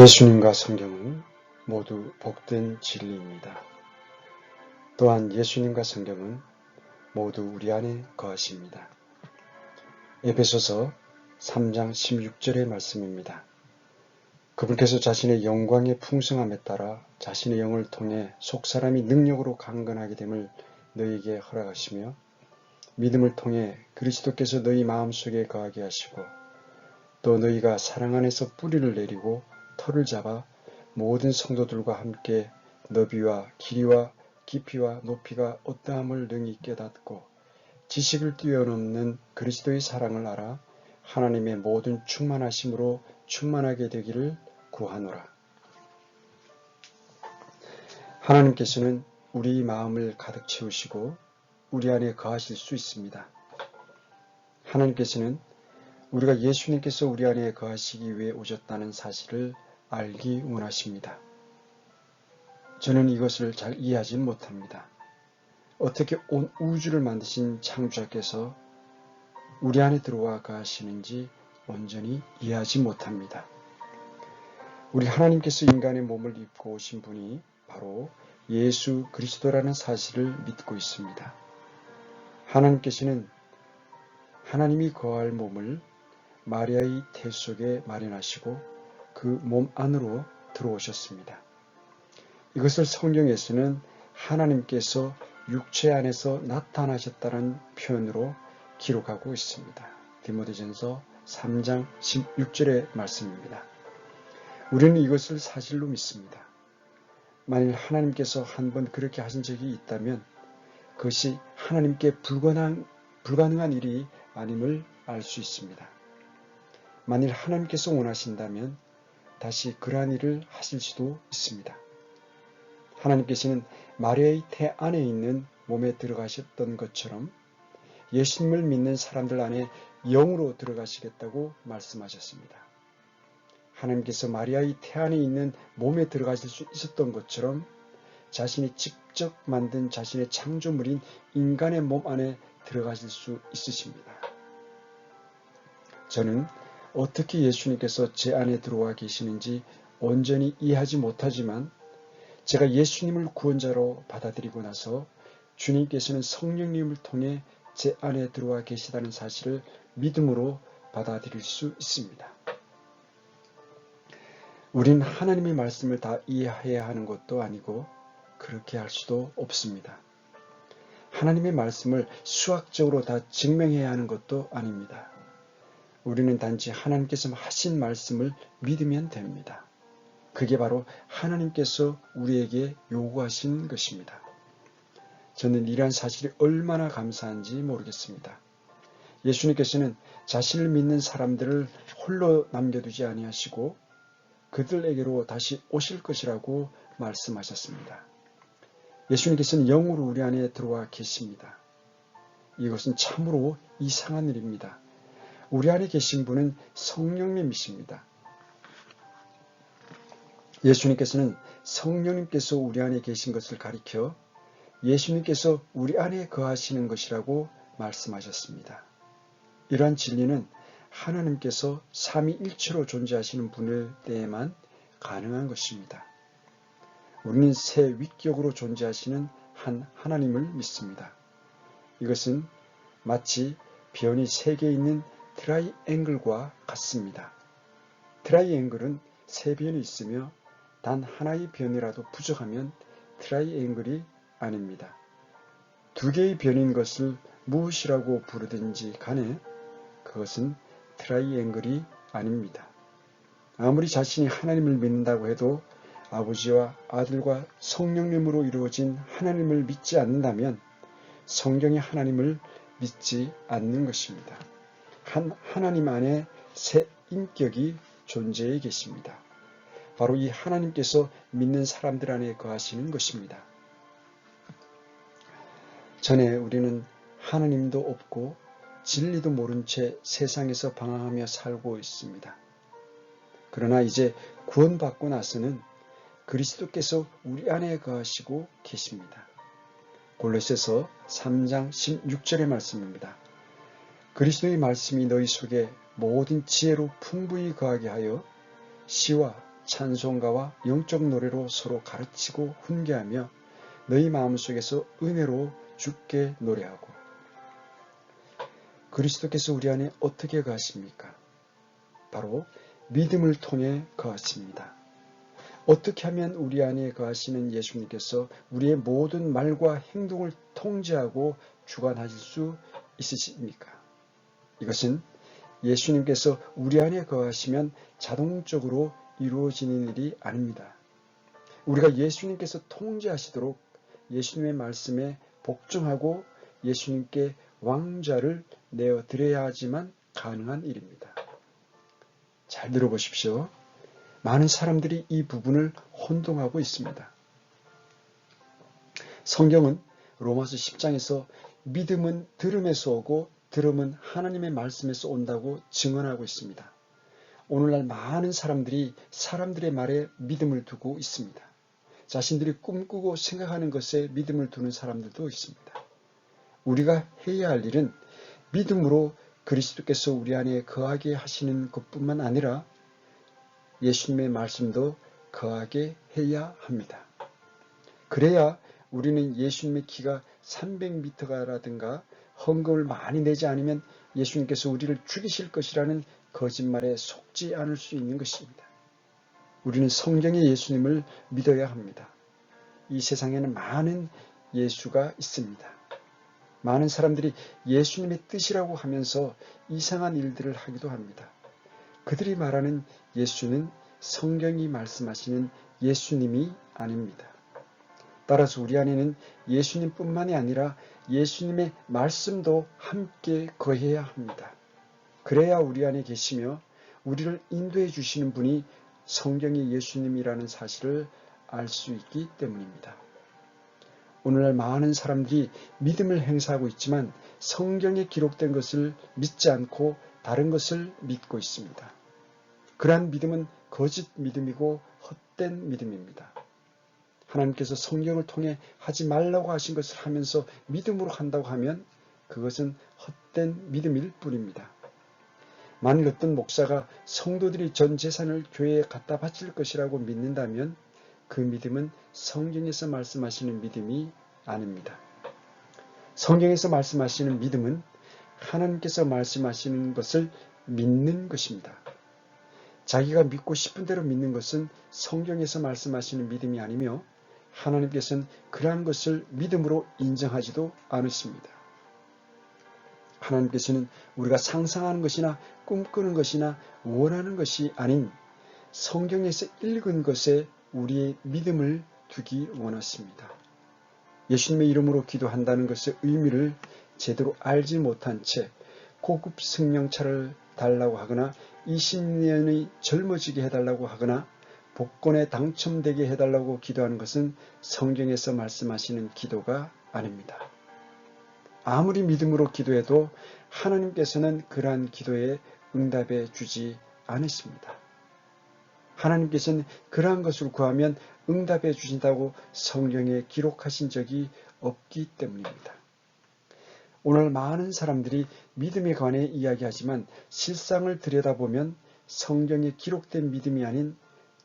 예수님과 성경은 모두 복된 진리입니다. 또한 예수님과 성경은 모두 우리 안에 거하십니다. 에베소서 3장 16절의 말씀입니다. 그분께서 자신의 영광의 풍성함에 따라 자신의 영을 통해 속사람이 능력으로 강건하게 됨을 너희에게 허락하시며 믿음을 통해 그리스도께서 너희 마음속에 거하게 하시고 또 너희가 사랑 안에서 뿌리를 내리고 털을 잡아 모든 성도들과 함께 너비와 길이와 깊이와 높이가 어떠함을 능히 깨닫고 지식을 뛰어넘는 그리스도의 사랑을 알아 하나님의 모든 충만하심으로 충만하게 되기를 구하노라. 하나님께서는 우리 마음을 가득 채우시고 우리 안에 거하실 수 있습니다. 하나님께서는 우리가 예수님께서 우리 안에 거하시기 위해 오셨다는 사실을 알기 원하십니다. 저는 이것을 잘 이해하지 못합니다. 어떻게 온 우주를 만드신 창조자께서 우리 안에 들어와 가시는지 온전히 이해하지 못합니다. 우리 하나님께서 인간의 몸을 입고 오신 분이 바로 예수 그리스도라는 사실을 믿고 있습니다. 하나님께서는 하나님이 거할 몸을 마리아의 태 속에 마련하시고 그 몸 안으로 들어오셨습니다. 이것을 성경에서는 하나님께서 육체 안에서 나타나셨다는 표현으로 기록하고 있습니다. 디모데전서 3장 16절의 말씀입니다. 우리는 이것을 사실로 믿습니다. 만일 하나님께서 한 번 그렇게 하신 적이 있다면 그것이 하나님께 불가능한, 불가능한 일이 아님을 알 수 있습니다. 만일 하나님께서 원하신다면 다시 그러한 일을 하실 수도 있습니다. 하나님께서는 마리아의 태 안에 있는 몸에 들어가셨던 것처럼 예수님을 믿는 사람들 안에 영으로 들어가시겠다고 말씀하셨습니다. 하나님께서 마리아의 태 안에 있는 몸에 들어가실 수 있었던 것처럼 자신이 직접 만든 자신의 창조물인 인간의 몸 안에 들어가실 수 있으십니다. 저는 어떻게 예수님께서 제 안에 들어와 계시는지 온전히 이해하지 못하지만 제가 예수님을 구원자로 받아들이고 나서 주님께서는 성령님을 통해 제 안에 들어와 계시다는 사실을 믿음으로 받아들일 수 있습니다. 우린 하나님의 말씀을 다 이해해야 하는 것도 아니고 그렇게 할 수도 없습니다. 하나님의 말씀을 수학적으로 다 증명해야 하는 것도 아닙니다. 우리는 단지 하나님께서 하신 말씀을 믿으면 됩니다. 그게 바로 하나님께서 우리에게 요구하신 것입니다. 저는 이러한 사실이 얼마나 감사한지 모르겠습니다. 예수님께서는 자신을 믿는 사람들을 홀로 남겨두지 아니하시고 그들에게로 다시 오실 것이라고 말씀하셨습니다. 예수님께서는 영으로 우리 안에 들어와 계십니다. 이것은 참으로 이상한 일입니다. 우리 안에 계신 분은 성령님이십니다. 예수님께서는 성령님께서 우리 안에 계신 것을 가리켜 예수님께서 우리 안에 거하시는 것이라고 말씀하셨습니다. 이러한 진리는 하나님께서 삼위일체로 존재하시는 분일 때에만 가능한 것입니다. 우리는 새 위격으로 존재하시는 한 하나님을 믿습니다. 이것은 마치 변이 세개 있는 트라이앵글과 같습니다. 트라이앵글은 세 변이 있으며 단 하나의 변이라도 부족하면 트라이앵글이 아닙니다. 두 개의 변인 것을 무엇이라고 부르든지 간에 그것은 트라이앵글이 아닙니다. 아무리 자신이 하나님을 믿는다고 해도 아버지와 아들과 성령님으로 이루어진 하나님을 믿지 않는다면 성경의 하나님을 믿지 않는 것입니다. 한 하나님 안에 새 인격이 존재해 계십니다. 바로 이 하나님께서 믿는 사람들 안에 거하시는 것입니다. 전에 우리는 하나님도 없고 진리도 모른 채 세상에서 방황하며 살고 있습니다. 그러나 이제 구원받고 나서는 그리스도께서 우리 안에 거하시고 계십니다. 골로새서 3장 16절의 말씀입니다. 그리스도의 말씀이 너희 속에 모든 지혜로 풍부히 거하게 하여 시와 찬송가와 영적 노래로 서로 가르치고 훈계하며 너희 마음속에서 은혜로 죽게 노래하고 그리스도께서 우리 안에 어떻게 거하십니까? 바로 믿음을 통해 거하십니다. 어떻게 하면 우리 안에 거하시는 예수님께서 우리의 모든 말과 행동을 통제하고 주관하실 수 있으십니까? 이것은 예수님께서 우리 안에 거하시면 자동적으로 이루어지는 일이 아닙니다. 우리가 예수님께서 통제하시도록 예수님의 말씀에 복종하고 예수님께 왕자를 내어 드려야 하지만 가능한 일입니다. 잘 들어보십시오. 많은 사람들이 이 부분을 혼동하고 있습니다. 성경은 로마서 10장에서 믿음은 들음에서 오고 들음은 하나님의 말씀에서 온다고 증언하고 있습니다. 오늘날 많은 사람들이 사람들의 말에 믿음을 두고 있습니다. 자신들이 꿈꾸고 생각하는 것에 믿음을 두는 사람들도 있습니다. 우리가 해야 할 일은 믿음으로 그리스도께서 우리 안에 거하게 하시는 것뿐만 아니라 예수님의 말씀도 거하게 해야 합니다. 그래야 우리는 예수님의 키가 300m라든가 헌금을 많이 내지 않으면 예수님께서 우리를 죽이실 것이라는 거짓말에 속지 않을 수 있는 것입니다. 우리는 성경의 예수님을 믿어야 합니다. 이 세상에는 많은 예수가 있습니다. 많은 사람들이 예수님의 뜻이라고 하면서 이상한 일들을 하기도 합니다. 그들이 말하는 예수는 성경이 말씀하시는 예수님이 아닙니다. 따라서 우리 안에는 예수님뿐만이 아니라 예수님의 말씀도 함께 거해야 합니다. 그래야 우리 안에 계시며 우리를 인도해 주시는 분이 성경의 예수님이라는 사실을 알 수 있기 때문입니다. 오늘날 많은 사람들이 믿음을 행사하고 있지만 성경에 기록된 것을 믿지 않고 다른 것을 믿고 있습니다. 그러한 믿음은 거짓 믿음이고 헛된 믿음입니다. 하나님께서 성경을 통해 하지 말라고 하신 것을 하면서 믿음으로 한다고 하면 그것은 헛된 믿음일 뿐입니다. 만일 어떤 목사가 성도들이 전 재산을 교회에 갖다 바칠 것이라고 믿는다면 그 믿음은 성경에서 말씀하시는 믿음이 아닙니다. 성경에서 말씀하시는 믿음은 하나님께서 말씀하시는 것을 믿는 것입니다. 자기가 믿고 싶은 대로 믿는 것은 성경에서 말씀하시는 믿음이 아니며 하나님께서는 그러한 것을 믿음으로 인정하지도 않으십니다. 하나님께서는 우리가 상상하는 것이나 꿈꾸는 것이나 원하는 것이 아닌 성경에서 읽은 것에 우리의 믿음을 두기 원하십니다. 예수님의 이름으로 기도한다는 것의 의미를 제대로 알지 못한 채 고급 승용차를 달라고 하거나 20년이 젊어지게 해달라고 하거나 복권에 당첨되게 해달라고 기도하는 것은 성경에서 말씀하시는 기도가 아닙니다. 아무리 믿음으로 기도해도 하나님께서는 그러한 기도에 응답해 주지 않으십니다. 하나님께서는 그러한 것을 구하면 응답해 주신다고 성경에 기록하신 적이 없기 때문입니다. 오늘 많은 사람들이 믿음에 관해 이야기하지만 실상을 들여다보면 성경에 기록된 믿음이 아닌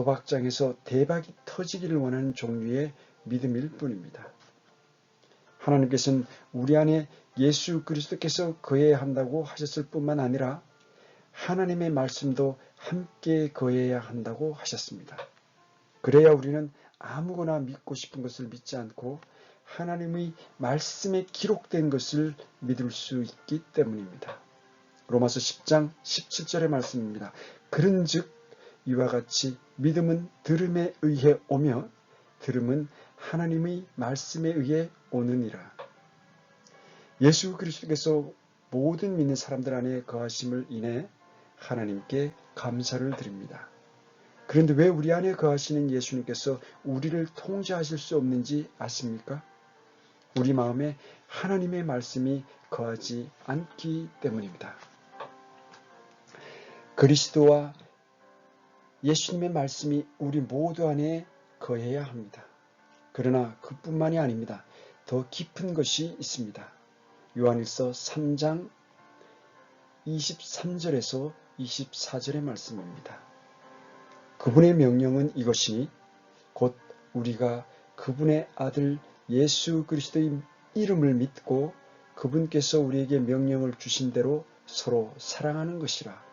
도박장에서 대박이 터지기를 원하는 종류의 믿음일 뿐입니다. 하나님께서는 우리 안에 예수 그리스도께서 거해야 한다고 하셨을 뿐만 아니라 하나님의 말씀도 함께 거해야 한다고 하셨습니다. 그래야 우리는 아무거나 믿고 싶은 것을 믿지 않고 하나님의 말씀에 기록된 것을 믿을 수 있기 때문입니다. 로마서 10장 17절의 말씀입니다. 그런즉 이와 같이 믿음은 들음에 의해 오며 들음은 하나님의 말씀에 의해 오느니라. 예수 그리스도께서 모든 믿는 사람들 안에 거하심을 인해 하나님께 감사를 드립니다. 그런데 왜 우리 안에 거하시는 예수님께서 우리를 통제하실 수 없는지 아십니까? 우리 마음에 하나님의 말씀이 거하지 않기 때문입니다. 그리스도와 예수님의 말씀이 우리 모두 안에 거해야 합니다. 그러나 그뿐만이 아닙니다. 더 깊은 것이 있습니다. 요한일서 3장 23절에서 24절의 말씀입니다. 그분의 명령은 이것이니 곧 우리가 그분의 아들 예수 그리스도의 이름을 믿고 그분께서 우리에게 명령을 주신 대로 서로 사랑하는 것이라.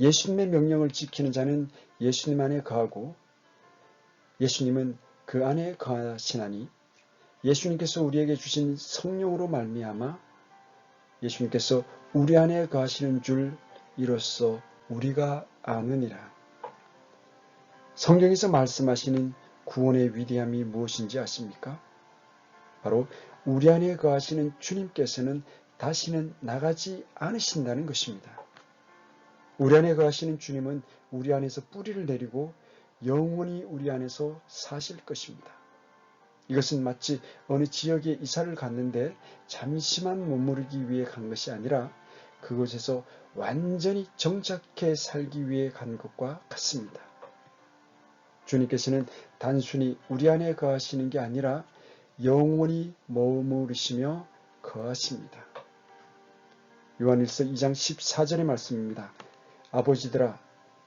예수님의 명령을 지키는 자는 예수님 안에 거하고 예수님은 그 안에 거하시나니 예수님께서 우리에게 주신 성령으로 말미암아 예수님께서 우리 안에 거하시는 줄 이로써 우리가 아느니라. 성경에서 말씀하시는 구원의 위대함이 무엇인지 아십니까? 바로 우리 안에 거하시는 주님께서는 다시는 나가지 않으신다는 것입니다. 우리 안에 거하시는 주님은 우리 안에서 뿌리를 내리고 영원히 우리 안에서 사실 것입니다. 이것은 마치 어느 지역에 이사를 갔는데 잠시만 머무르기 위해 간 것이 아니라 그곳에서 완전히 정착해 살기 위해 간 것과 같습니다. 주님께서는 단순히 우리 안에 거하시는 게 아니라 영원히 머무르시며 거하십니다. 요한일서 2장 14절의 말씀입니다. 아버지들아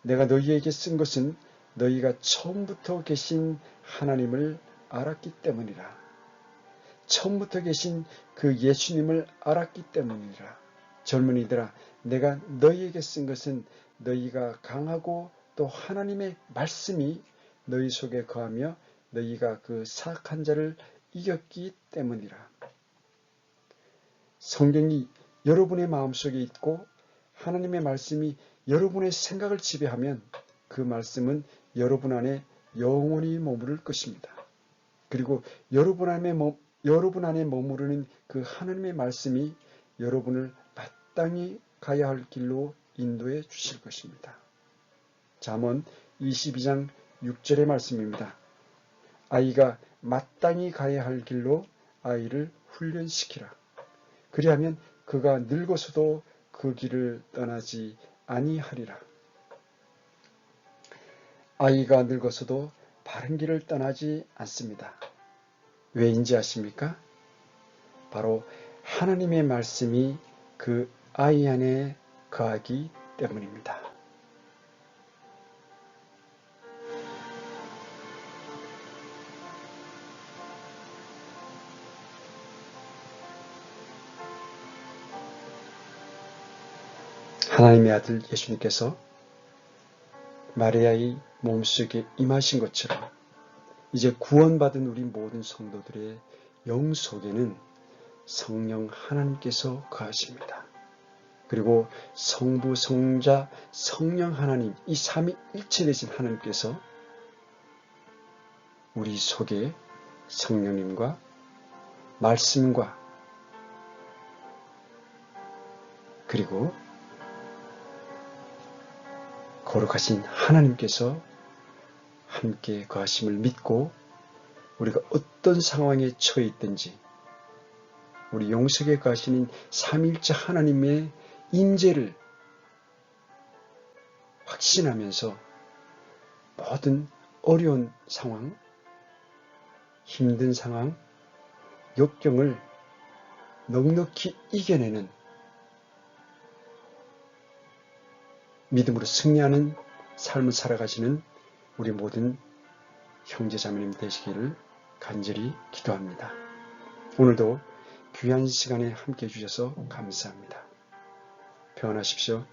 내가 너희에게 쓴 것은 너희가 처음부터 계신 하나님을 알았기 때문이라. 처음부터 계신 그 예수님을 알았기 때문이라. 젊은이들아 내가 너희에게 쓴 것은 너희가 강하고 또 하나님의 말씀이 너희 속에 거하며 너희가 그 사악한 자를 이겼기 때문이라. 성경이 여러분의 마음속에 있고 하나님의 말씀이 여러분의 생각을 지배하면 그 말씀은 여러분 안에 영원히 머무를 것입니다. 그리고 여러분 안에, 머, 여러분 안에 머무르는 그 하나님의 말씀이 여러분을 마땅히 가야 할 길로 인도해 주실 것입니다. 잠언 22장 6절의 말씀입니다. 아이가 마땅히 가야 할 길로 아이를 훈련시키라. 그리하면 그가 늙어서도 그 길을 떠나지 아니하리라. 아이가 늙어서도 바른 길을 떠나지 않습니다. 왜인지 아십니까? 바로 하나님의 말씀이 그 아이 안에 거하기 때문입니다. 하나님의 아들 예수님께서 마리아의 몸속에 임하신 것처럼 이제 구원받은 우리 모든 성도들의 영 속에는 성령 하나님께서 거하십니다. 그리고 성부, 성자, 성령 하나님 이 삼위 일체 되신 하나님께서 우리 속에 성령님과 말씀과 그리고 거룩하신 하나님께서 함께 거하심을 믿고 우리가 어떤 상황에 처해 있든지 우리 용석에 거하시는 삼일째 하나님의 인재를 확신하면서 모든 어려운 상황, 힘든 상황, 역경을 넉넉히 이겨내는 믿음으로 승리하는 삶을 살아가시는 우리 모든 형제자매님 되시기를 간절히 기도합니다. 오늘도 귀한 시간에 함께 해주셔서 감사합니다. 평안하십시오.